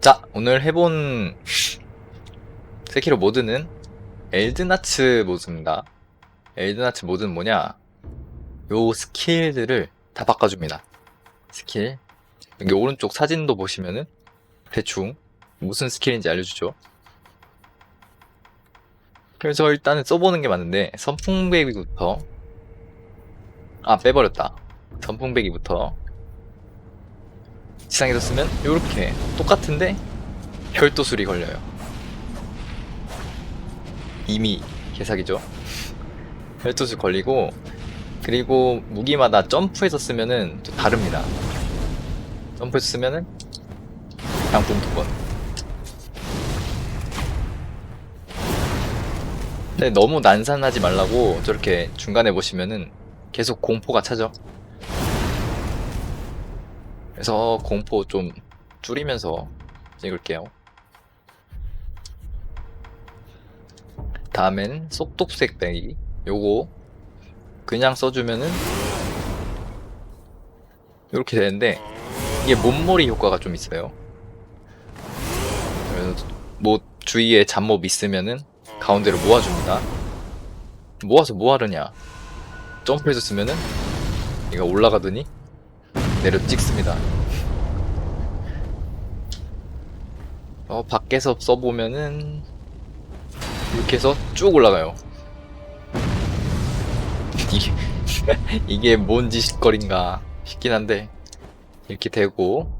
자, 오늘 해본 세키로 모드는 엘드나츠 모드입니다. 엘드나츠 모드는 뭐냐? 요 스킬들을 다 바꿔줍니다. 스킬. 여기 오른쪽 사진도 보시면은 대충 무슨 스킬인지 알려주죠. 그래서 일단은 써보는 게 맞는데 선풍배기부터 아 빼버렸다. 선풍배기부터 지상에서 쓰면 요렇게 똑같은데 별도 술이 걸려요. 이미 개사기죠. 별도 술 걸리고 그리고 무기마다 점프해서 쓰면은 또 다릅니다. 점프해서 쓰면은 양봉 두 번. 근데 너무 난산하지 말라고 저렇게 중간에 보시면은 계속 공포가 차죠. 그래서 공포 좀 줄이면서 찍을게요. 다음엔 속독색 빼기. 요거 그냥 써주면은 이렇게 되는데 이게 몸머리 효과가 좀 있어요. 뭐 주위에 잡몹 있으면은 가운데로 모아줍니다. 모아서 뭐하느냐? 점프해서 쓰면은 얘가 올라가더니 내려 찍습니다. 어, 밖에서 써보면은 이렇게 해서 쭉 올라가요. 이게, 이게 뭔 짓거린가 싶긴 한데 이렇게 되고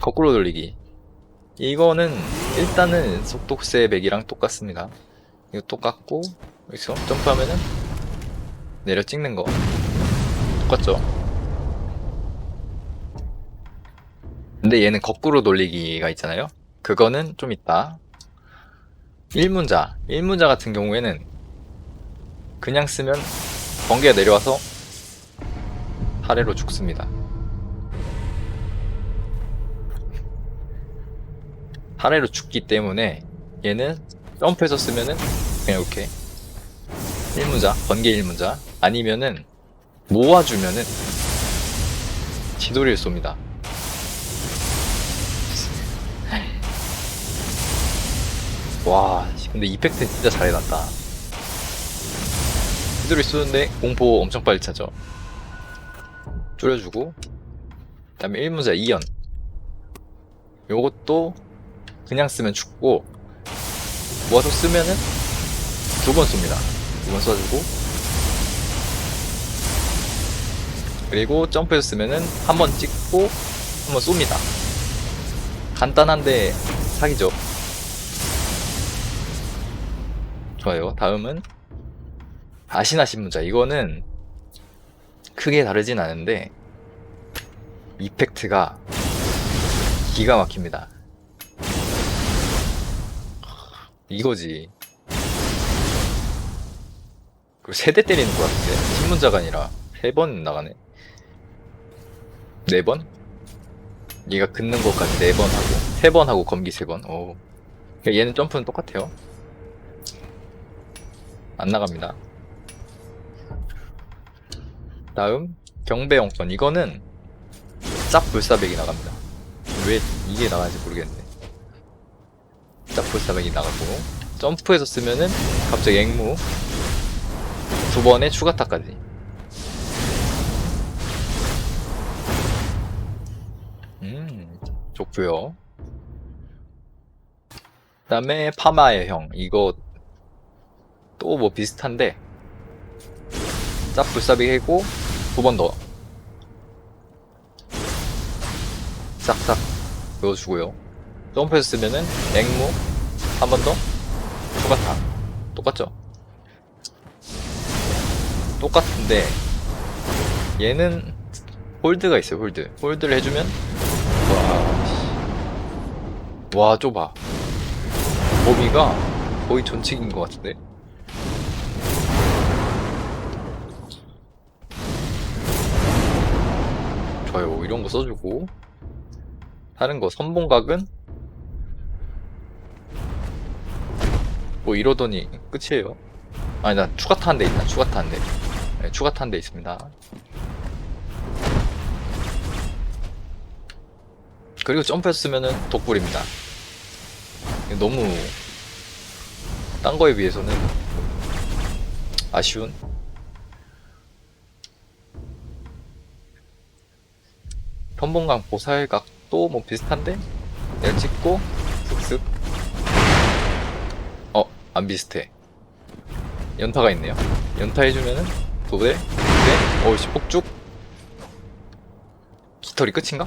거꾸로 돌리기 이거는 일단은 속독세 맥이랑 똑같습니다. 이거 똑같고 여기서 점프하면은 내려 찍는 거 똑같죠? 근데 얘는 거꾸로 돌리기가 있잖아요. 그거는 좀 있다. 1문자. 1문자 같은 경우에는 그냥 쓰면 번개가 내려와서 아래로 죽습니다. 아래로 죽기 때문에 얘는 점프해서 쓰면은 그냥 이렇게 1문자, 번개 1문자 아니면은 모아주면은 지도리를 쏩니다. 와, 씨, 근데 이펙트 진짜 잘 해놨다. 지도를 쏘는데 공포 엄청 빨리 차죠. 줄여주고, 그 다음에 1문자 2연. 요것도 그냥 쓰면 죽고, 모아서 쓰면은 두 번 쏩니다. 두 번 쏴주고, 그리고 점프해서 쓰면은 한 번 찍고, 한 번 쏩니다. 간단한데 사기죠. 좋아요. 다음은 아시나 신문자. 이거는 크게 다르진 않은데 이펙트가 기가 막힙니다. 이거지. 그리고 세대 때리는 것 같은데 신문자가 아니라 세 번 나가네. 네 번? 얘가 긋는 것까지 네 번 하고 세 번 하고 검기 세 번. 오. 얘는 점프는 똑같아요. 안 나갑니다. 다음 경배용권 이거는 짭 불사백이 나갑니다. 왜 이게 나가는지 모르겠네. 짭 불사백이 나가고 점프해서 쓰면은 갑자기 앵무 두 번에 추가 타까지. 음 좋고요. 그다음에 파마의 형 이거 또 뭐 비슷한데 짭 불사비 해고 두 번 더. 싹싹 넣어주고요. 점프해서 쓰면은 앵무 한 번 더? 추가타 똑같죠? 똑같은데 얘는 홀드가 있어요 홀드. 홀드를 해주면 와, 와 좁아. 범위가 거의 전칙인 것 같은데 좋아요. 이런 거 써주고. 다른 거 선봉각은? 뭐 이러더니 끝이에요. 아니 나 추가 타는 데 있다. 추가 타는 데. 네, 추가 타는 데 있습니다. 그리고 점프했으면은 독불입니다. 너무 딴 거에 비해서는 아쉬운 편봉강 보살각도 뭐 비슷한데? 내가 찍고 슥슥. 어 안 비슷해. 연타가 있네요. 연타 해주면은 도대 네. 어이씨 폭죽. 깃털이 끝인가?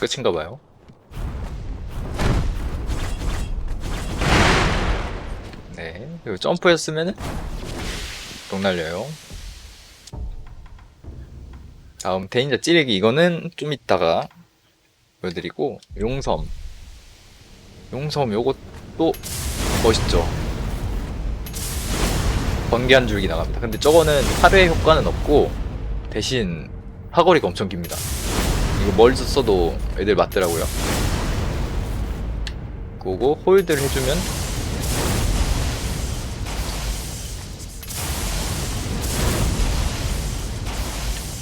끝인가 봐요. 네. 그리고 점프했으면은 똥 날려요 다음 대인자 찌르기. 이거는 좀 이따가 보여드리고 용섬. 용섬 요것도 멋있죠. 번개 한 줄기 나갑니다. 근데 저거는 파괴 효과는 없고 대신 사거리가 엄청 깁니다. 이거 멀리서 써도 애들 맞더라고요. 그거 홀드를 해주면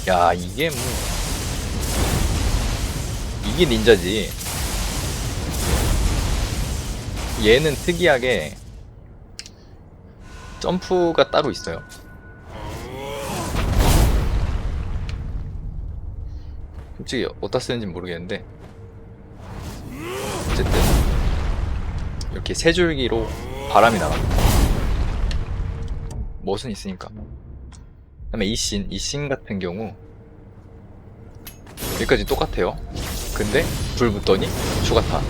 야 이게 뭐. 이게 닌자지. 얘는 특이하게 점프가 따로 있어요. 솔직히 어디다 쓰는지 모르겠는데. 어쨌든 이렇게 세 줄기로 바람이 나갑니다. 멋은 있으니까. 그 다음에 이신, 이신 같은 경우 여기까지 똑같아요. 근데 불 붙더니 추가 타.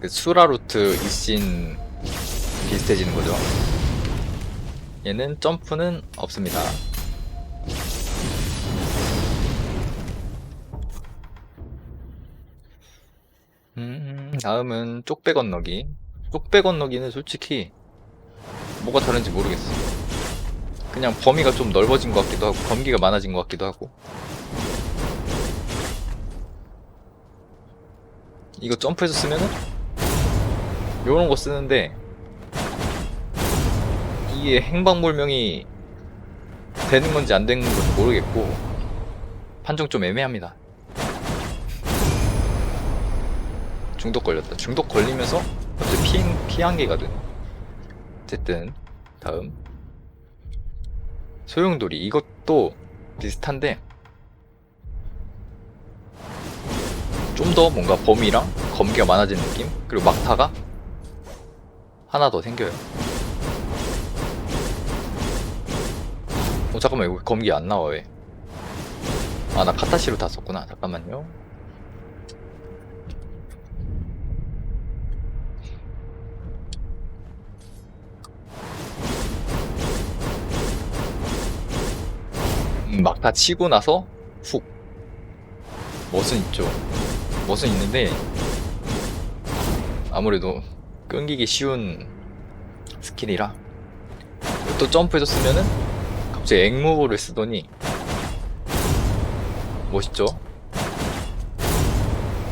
그 수라루트 이신 비슷해지는 거죠. 얘는 점프는 없습니다 다음은 쪽배 건너기. 쪽배 건너기는 솔직히 뭐가 다른지 모르겠어. 그냥 범위가 좀 넓어진 것 같기도 하고, 범기가 많아진 것 같기도 하고. 이거 점프해서 쓰면은 요런 거 쓰는데 이게 행방불명이 되는 건지 안 되는 건지 모르겠고 판정 좀 애매합니다. 중독 걸렸다. 중독 걸리면서 갑자기 피, 피한개가 되네. 어쨌든 다음 소용돌이 이것도 비슷한데 좀 더 뭔가 범위랑 검기가 많아진 느낌 그리고 막타가 하나 더 생겨요. 어 잠깐만 여기 검기 안 나와 왜? 아 나 카타시로 다 썼구나. 잠깐만요. 막 다 치고 나서 훅. 멋은 있죠. 멋은 있는데 아무래도 끊기기 쉬운 스킬이라 또 점프해서 쓰면은 갑자기 앵무를 쓰더니 멋있죠?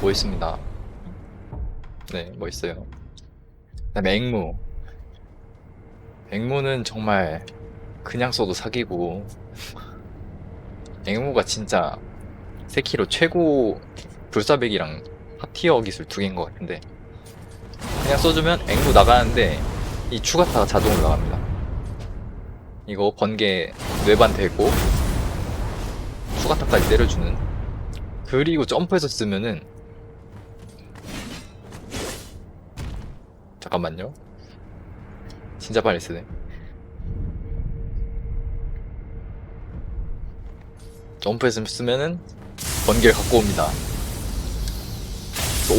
멋있습니다. 네 멋있어요. 그 다음에 앵무. 앵무는 정말 그냥 써도 사기고 앵무가 진짜 세키로 최고 불사백이랑 핫티어 기술 두 개인 것 같은데 그냥 써주면 앵무 나가는데 이 추가타가 자동으로 나갑니다. 이거 번개 뇌반 되고 추가타까지 때려주는. 그리고 점프해서 쓰면은 잠깐만요. 진짜 빨리 쓰네 점프해서 쓰면은 번개를 갖고 옵니다.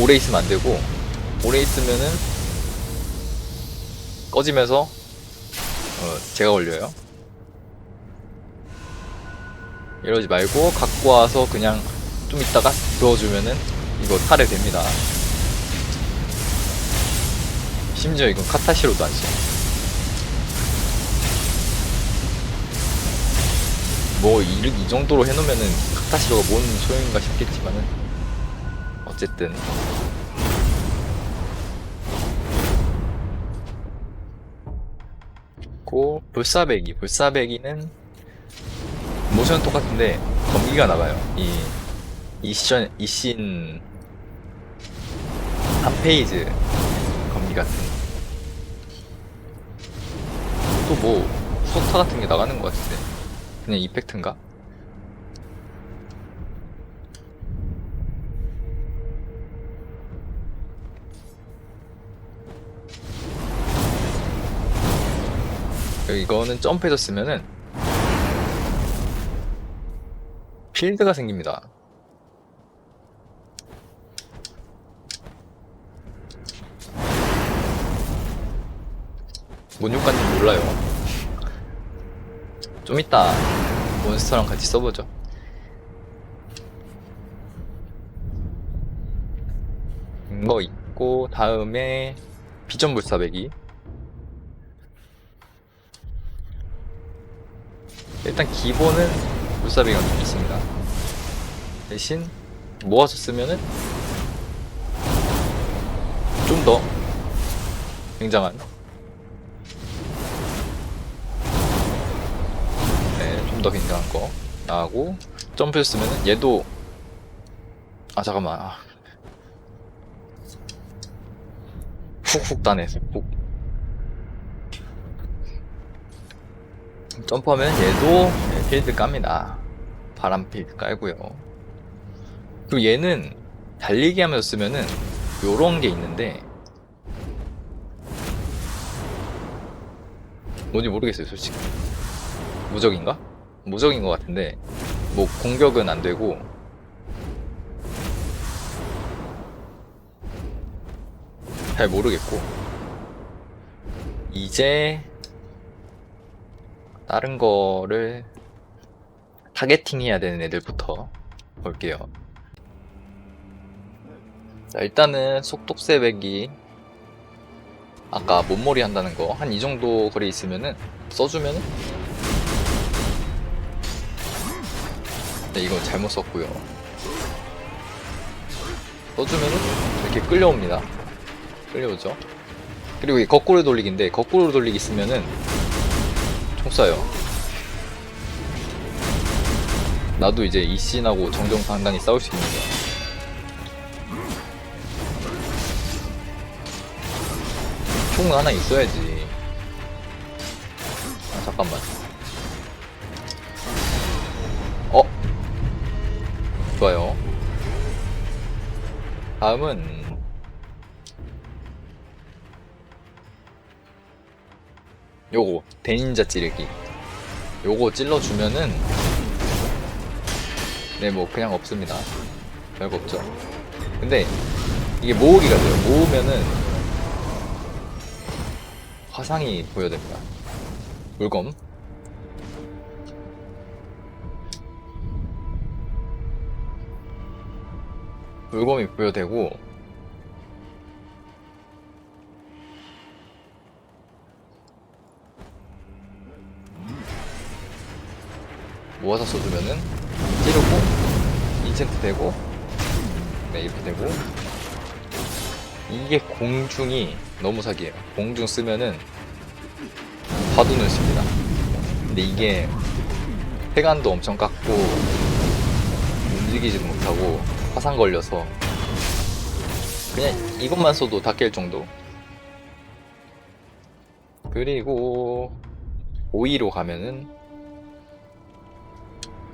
오래 있으면 안 되고 오래 있으면은 꺼지면서 어, 제가 걸려요. 이러지 말고 갖고 와서 그냥 좀 있다가 넣어주면은 이거 탈에 됩니다. 심지어 이건 카타시로도 안 써. 뭐 이, 정도로 해놓으면은 카타시로가 뭔 소용인가 싶겠지만은 어쨌든. 고 불사배기. 불사배기는, 모션 똑같은데 검기가 나가요. 이 이션 이씬 한 페이지 검기 같은. 또 뭐 소타 같은 게 나가는 것 같은데. 그냥 이펙트인가? 이거는 점프해서 쓰면은 필드가 생깁니다. 뭔 효과인지 몰라요. 좀 이따 몬스터랑 같이 써보죠. 이거 있고 다음에 비전 불사배기 일단 기본은 물사비가 좀 있습니다. 대신 모아서 쓰면은 좀 더 굉장한 더 굉장한 거 나가고 점프 쓰면은 얘도 아 잠깐만 아. 훅훅 따네 훅 점프하면 얘도 네, 필드 깝니다. 바람 필드 깔고요. 그리고 얘는 달리기 하면서 쓰면은 요런 게 있는데 뭔지 모르겠어요 솔직히 무적인가? 무적인 것 같은데 뭐 공격은 안 되고 잘 모르겠고 이제 다른 거를 타겟팅 해야 되는 애들부터 볼게요. 자, 일단은 속독세배기 아까 몸머리 한다는 거 한 이 정도 거리 있으면은 써주면은 네, 이거 잘못 썼고요. 써주면은 이렇게 끌려옵니다. 끌려오죠. 그리고 이 거꾸로 돌리기인데 거꾸로 돌리기 쓰면은 총 쏴요. 나도 이제 이씬하고 정정당당히 싸울 수 있는 거야. 총은 하나 있어야지. 아, 잠깐만. 좋아요. 다음은 요거 대닌자 찌르기. 요거 찔러주면은 네 뭐 그냥 없습니다. 별거 없죠. 근데 이게 모으기가 돼요. 모으면은 화상이 보여됩니다. 물검 물검이 보여되고 모아서 쏘주면은 찌르고 인챈트 되고 네 이렇게 되고 이게 공중이 너무 사기예요. 공중 쓰면은 화두는 씁니다. 근데 이게 해간도 엄청 깎고 움직이지도 못하고 화상 걸려서. 그냥 이것만 써도 다 깰 정도. 그리고 5위로 가면은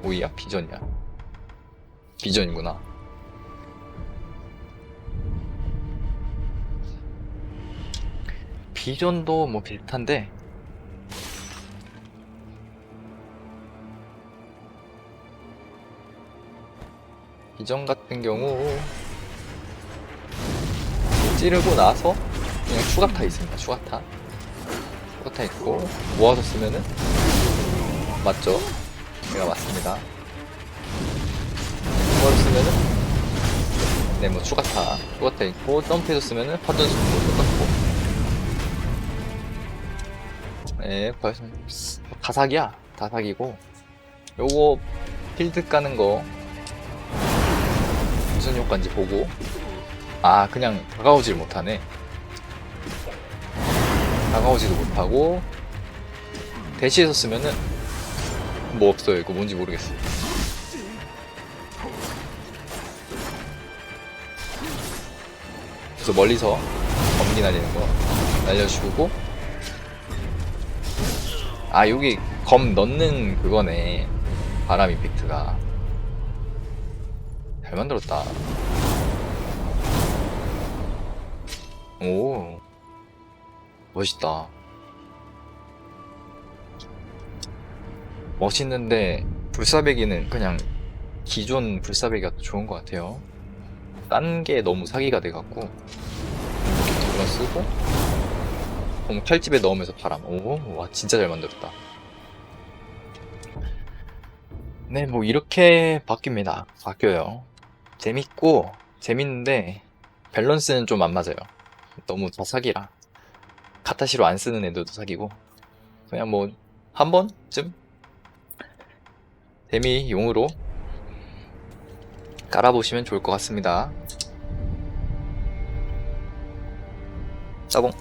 오이야 비전이야. 비전이구나. 비전도 뭐 비슷한데 비전 같은 경우 찌르고 나서 그냥 추가타 있습니다. 추가타. 추가타 있고 모아서 쓰면은 맞죠? 제가 맞습니다. 이걸 쓰면은 네뭐 추가타. 추가타 있고 점프해서 쓰면은 파전 속도 똑같고. 네 벌써 다 사기야. 다 사기고. 요거 필드 까는 거 무슨 효과인지 보고. 아 그냥 다가오질 못하네. 다가오지도 못하고. 대시에서 쓰면은 뭐 없어요. 이거 뭔지 모르겠어요. 그래서 멀리서 검기 날리는 거 날려주고. 아 여기 검 넣는 그거네. 바람 이펙트가 잘 만들었다. 오. 멋있다. 멋있는데 불사배기는 그냥 기존 불사배기가 더 좋은 것 같아요. 딴 게 너무 사기가 돼갖고. 이거 쓰고 공 칼집에 넣으면서 바람. 오 와 진짜 잘 만들었다. 네 뭐 이렇게 바뀝니다. 바뀌어요 재밌고 재밌는데 밸런스는 좀 안 맞아요. 너무 다 사기라. 카타시로 안 쓰는 애들도 사기고. 그냥 뭐 한 번쯤 재미용으로 깔아보시면 좋을 것 같습니다. 따봉